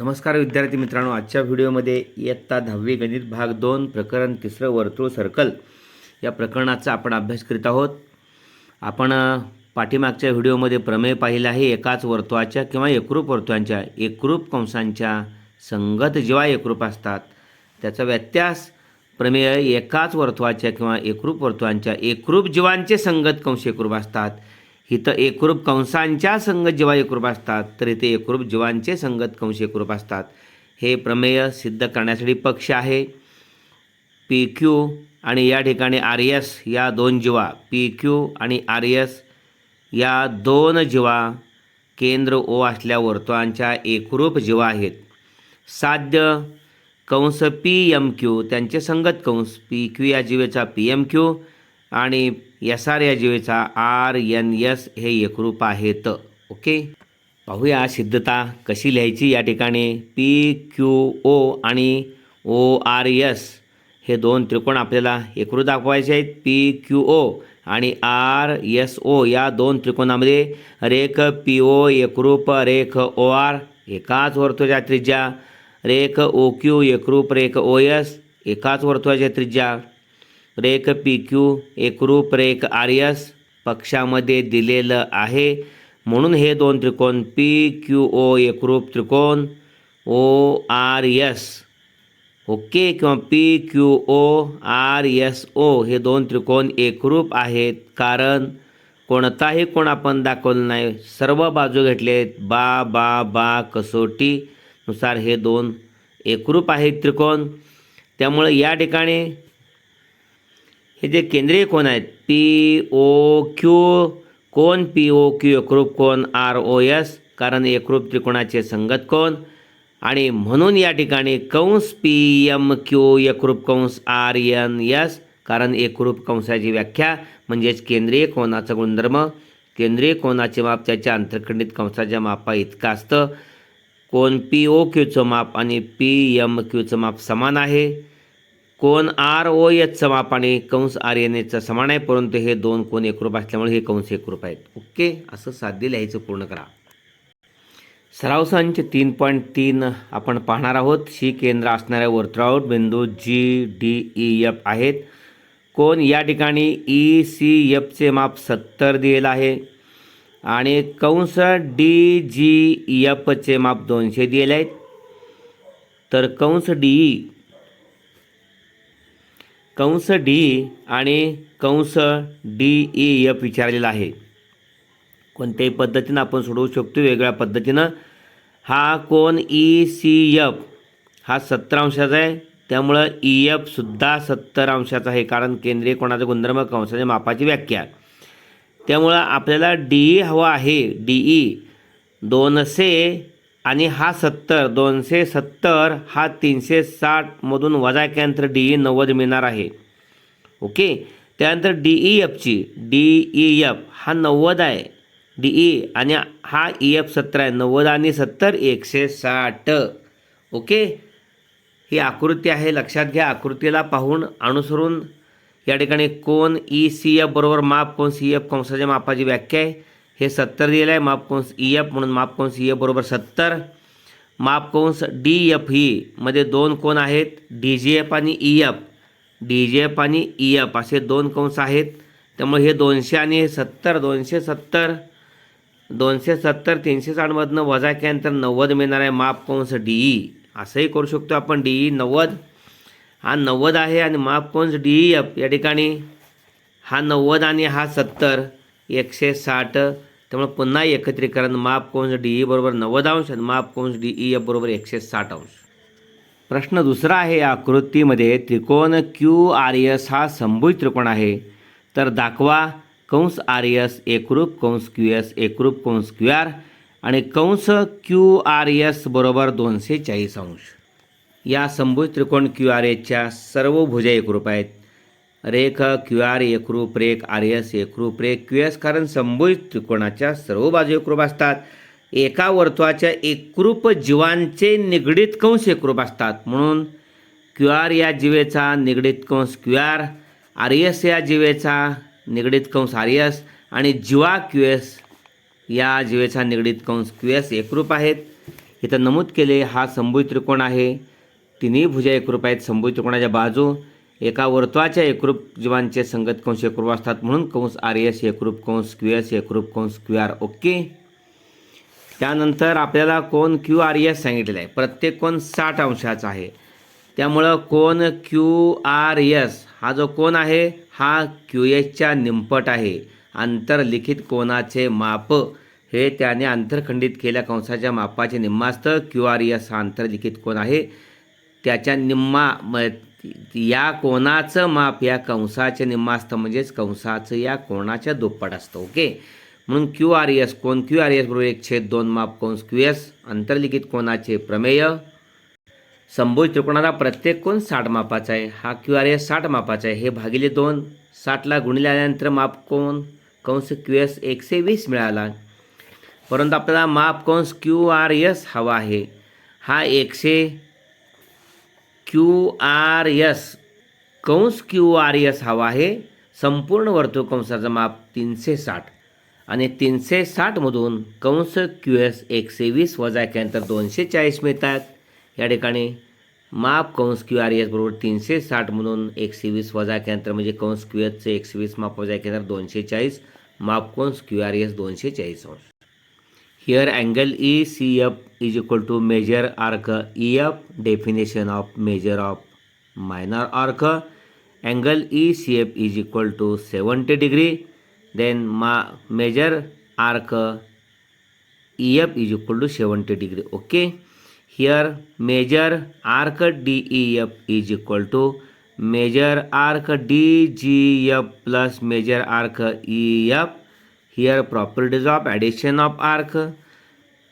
नमस्कार विद्यार्थी मित्रांनो आजच्या व्हिडिओमध्ये इयत्ता दहावी गणित भाग दोन प्रकरण तिसरं वर्तुळ सर्कल या प्रकरणाचा आपण अभ्यास करीत आहोत आपण पाठीमागच्या व्हिडिओमध्ये प्रमेय पाहिलं आहे एकाच वर्तुळाच्या किंवा एकरूप वर्तुळांच्या एकरूप कंसांच्या संगत जेव्हा एकरूप असतात त्याचा व्यत्यास प्रमेय एकाच वर्तुळाच्या किंवा एकरूप वर्तुळांच्या एकरूप जीवांचे संगत कंश एकरूप असतात इथं एकरूप कंसांच्या संगत जीवा एकरूप असतात तर इथे एकरूप जीवांचे संगत कंश एकरूप असतात हे प्रमेय सिद्ध करण्यासाठी पक्ष आहे पी क्यू आणि या ठिकाणी आर एस या दोन जीवा पी क्यू आणि आर एस या दोन जीवा केंद्र ओ असल्यावर वर्तुळांच्या एकरूप जीवा आहेत साध्य कंस पी एम क्यू त्यांचे संगत कंस पी क्यू या जीवेचा पी एम क्यू आणि एस आर या जीवेचा आर एन एस हे एकरूप आहेत ओके पाहूया सिद्धता कशी लिहायची या ठिकाणी पी क्यू ओ आणि ओ आर एस हे दोन त्रिकोण आपल्याला एकरूप दाखवायचे आहेत पी क्यू ओ आणि आर एस ओ या दोन त्रिकोणामध्ये रेख पी ओ एकरूप रेख ओ आर एकाच वर्तुळाच्या त्रिज्या रेख ओ क्यू एकरूप रेख ओ एस एकाच वर्तुळाच्या त्रिज्या रेख पी क्यू एकरूप रेख यस पक्षामध्ये दिलेलं आहे म्हणून हे दोन त्रिकोण पी क्यू ओ एकरूप त्रिकोण ओ आर यस ओके किंवा P Q O R S O हे दोन त्रिकोण एकरूप आहेत कारण कोणताही कोण आपण दाखवलं नाही सर्व बाजू घेतलेत बा बा बा कसोटीनुसार हे दोन एकरूप आहेत त्रिकोण त्यामुळे या ठिकाणी हे जे केंद्रीय कोण आहेत पी ओ क्यू कोण पी ओ क्यू एकरूप कोण आर ओ एस कारण एकरूप त्रिकोणाचे संगत कोण आणि म्हणून या ठिकाणी कंस पी एम क्यू एकरूप कंस आर एन एस कारण एकरूप कंसाची व्याख्या म्हणजेच केंद्रीय कोणाचा गुणधर्म केंद्रीय कोणाचे माप त्याच्या अंतर्खंडित कंसाच्या मापा इतकं असतं कोण पी ओ क्यूचं माप आणि पी एम क्यूचं माप समान आहे कोण आर ओ माप आणि कंस आर एन एचचा समान आहे परंतु हे दोन कोण एकरूप असल्यामुळे हे कंस एकरूप आहेत ओके असं साध्य लिहायचं पूर्ण करा संच तीन पॉईंट तीन आपण पाहणार आहोत शी केंद्र असणाऱ्या वर्तुळावर बिंदू जी डी ई एफ आहेत कोण या ठिकाणी ई e, सी एफचे माप सत्तर दिलेलं आहे आणि कंस डी जी एफचे माप दोनशे दिलेले आहेत तर कंस डी ई e, कंस डी आणि कंस डी ई एफ विचारलेला आहे कोणत्याही पद्धतीनं आपण सोडवू शकतो वेगळ्या पद्धतीनं हा कोण ई सी एफ हा सत्तर अंशाचा आहे त्यामुळं ई एफसुद्धा सत्तर अंशाचा आहे कारण केंद्रीय कोणाचा गुणधर्म कंसाच्या मापाची व्याख्या त्यामुळं आपल्याला डी हवा आहे डी ई दोनशे आणि हा सत्तर दोनशे सत्तर हा तीनशे साठमधून वजा केल्यानंतर डी ई e नव्वद मिळणार आहे ओके त्यानंतर डी ई एफची डी ई एफ हा नव्वद आहे डी ई e आणि हा ई e एफ सत्तर आहे नव्वद आणि सत्तर एकशे साठ ओके ही आकृती आहे लक्षात घ्या आकृतीला पाहून अनुसरून या ठिकाणी कोण ई सी एफ बरोबर माप कोण सी एफ कंसाच्या मापाची व्याख्या आहे हे सत्तर दिलेलं आहे मापकोंस ई एफ म्हणून मापकोंस ई एफ बरोबर सत्तर मापकोंस डी एफ ही मध्ये दोन कोण आहेत डी जी एफ आणि E F D G F आणि ई e एफ असे दोन कंस आहेत त्यामुळे हे दोनशे आणि हे सत्तर दोनशे सत्तर दोनशे सत्तर तीनशे साठमधनं वजा केल्यानंतर नव्वद मिळणार आहे माप कंस डी ई असंही करू शकतो आपण डी ई e नव्वद हा नव्वद आहे आणि माप डी ई एफ या ठिकाणी हा नव्वद आणि हा सत्तर एकशे साठ त्यामुळे पुन्हा एकत्रीकरण माप कोंश डी ई बरोबर नव्वद अंश आणि माप कोंश डी ई एफ बरोबर एकशे साठ अंश प्रश्न दुसरा आहे या आकृतीमध्ये त्रिकोण क्यू आर एस हा संभूत त्रिकोण आहे तर दाखवा कंस आर एस एकरूप कंस क्यू एस एकरूप कंस क्यू आर आणि कंस क्यू आर एस बरोबर दोनशे चाळीस अंश या संभूत त्रिकोण क्यू आर एसच्या सर्व भुजा एकरूप आहेत रेख क्यू आर एकरूप रेख आर एस एकरूप रेख क्यू एस कारण संभुज त्रिकोणाच्या सर्व बाजू एकरूप असतात एका वर्तुळाच्या एकरूप जीवांचे निगडीत कंश एकरूप असतात म्हणून क्यू आर या जीवेचा निगडीत कंश क्यू आर आर एस या जीवेचा निगडीत कंश आर एस आणि जीवा क्यू एस या जीवेचा निगडीत कंश क्यू एस एकरूप आहेत इथं नमूद केले हा संभू त्रिकोण आहे तिन्ही भुजा एकरूप आहेत संभूय त्रिकोणाच्या बाजू एका वर्तुळाच्या एकरूप जीवांचे संगत कंश एकरूप असतात म्हणून कंस आर एस एकरूप कंस क्यू एस एकरूप कंस क्यू आर ओके त्यानंतर आपल्याला कोण क्यू आर एस सांगितलेलं आहे प्रत्येक कोण साठ अंशाचा आहे त्यामुळं कोण क्यू आर एस हा जो कोण आहे हा क्यू एसच्या निंपट आहे आंतरलिखित कोणाचे माप हे त्याने आंतरखंडित केल्या कंसाच्या मापाचे असतं क्यू आर एस हा आंतरलिखित कोण आहे त्याच्या निम्मा या कोणाचं माप या कंसाच्या निम्मास्त म्हणजेच कंसाचं या कोणाच्या दुप्पट असतं ओके म्हणून क्यू आर एस कोण क्यू आर एस बरोबर एक छेद दोन माप कंस क्यू एस अंतर्लिखित कोणाचे प्रमेय संभोज त्रिकोणाला प्रत्येक कोण साठ मापाचा आहे हा क्यू आर एस साठ मापाचा आहे हे भागिले दोन साठला गुणिले आल्यानंतर माप कोण कंस क्यू एस एकशे वीस मिळाला परंतु आपल्याला माप कंस क्यू आर एस हवा आहे हा एकशे क्यू आर यस कंस क्यू आर यस हवा आहे संपूर्ण वर्तुळ कंसाचं माप तीनशे साठ आणि तीनशे साठमधून कंस क्यू एस एकशे वीस वजा केल्यानंतर दोनशे चाळीस मिळतात या ठिकाणी माप कंस क्यू आर एस बरोबर तीनशे साठ म्हणून एकशे वीस वजा केल्यानंतर म्हणजे कंस क्यू एसचे एकशे वीस माप वजा केल्यानंतर दोनशे चाळीस माप कंस क्यू आर एस दोनशे चाळीस अंश Here angle ECF is equal to major arc EF, definition of major of minor arc. Angle ECF is equal to 70 degree. Then major arc EF is equal to 70 degree. Okay. Here major arc DEF is equal to major arc DGF plus major arc EF here properties of addition of arc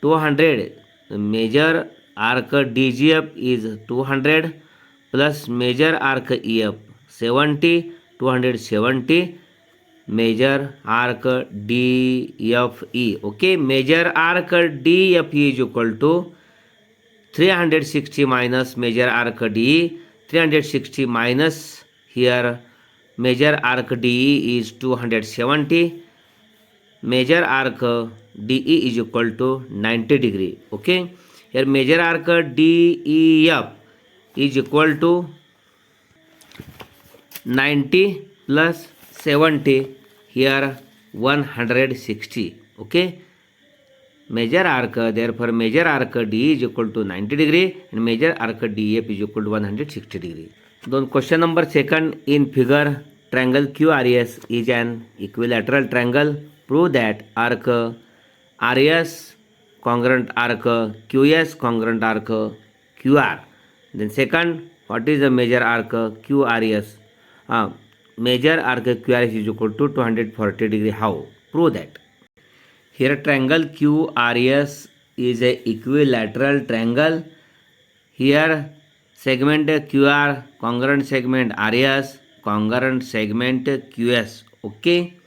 200. Major arc DGF is 200 plus major arc EF 70, 270. Major arc DFE. Okay, major arc DFE is equal to 360 minus major arc DE. 360 minus here major arc DE is 270. Major arc D E is equal to ninety degree okay यार major arc D E F is equal to ninety plus seventy here one hundred sixty okay major arc there for major arc D is equal to ninety degree and major arc D F is equal to one hundred sixty degree दोन question number second in figure triangle Q R S is an equilateral triangle prove that arc RS congruent arc, QS congruent arc, QR. Then second, what is the major arc QRS? Uh, major arc QRS is equal to 240 degree. How? Prove that. Here triangle QRS is a equilateral triangle. Here segment QR congruent segment RS congruent segment QS. Okay.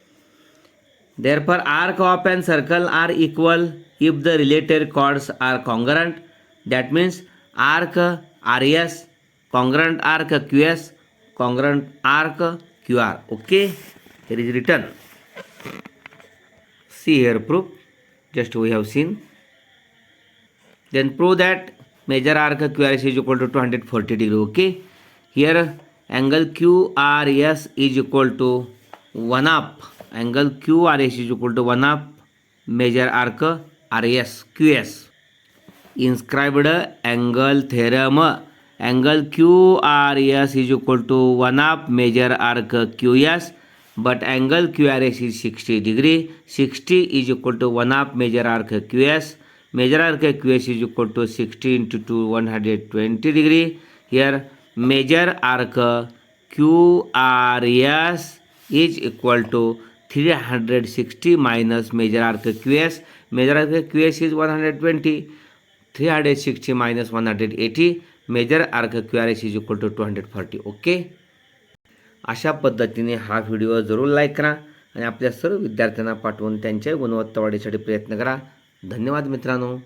Therefore, arc of an circle are equal if the related chords are congruent. That means arc RS, congruent arc QS, congruent arc QR. Okay, here is written. See here proof. Just we have seen. Then prove that major arc QRS is equal to 240 degree. Okay, here angle QRS is equal to 1 up. Angle QRS is equal to 1 half major arc RS QS. Inscribed angle theorem. Angle QRS is equal to 1 half major arc QS, but angle QRS is 60 degree. 60 is equal to 1 half major arc QS. Major arc QS is equal to 60 into 2, 120 degree. Here major arc QRS is equal to three hundred sixty minus major arc Q S major arc Q S is one hundred twenty three hundred sixty minus one hundred eighty major arc Q R S is equal to two hundred forty okay अशा पद्धतीने हा video जरूर like करा आणि आपल्या सर्व विद्यार्थ्यांना पाठवून त्यांच्या गुणवत्ता वाढीसाठी प्रयत्न करा धन्यवाद मित्रांनो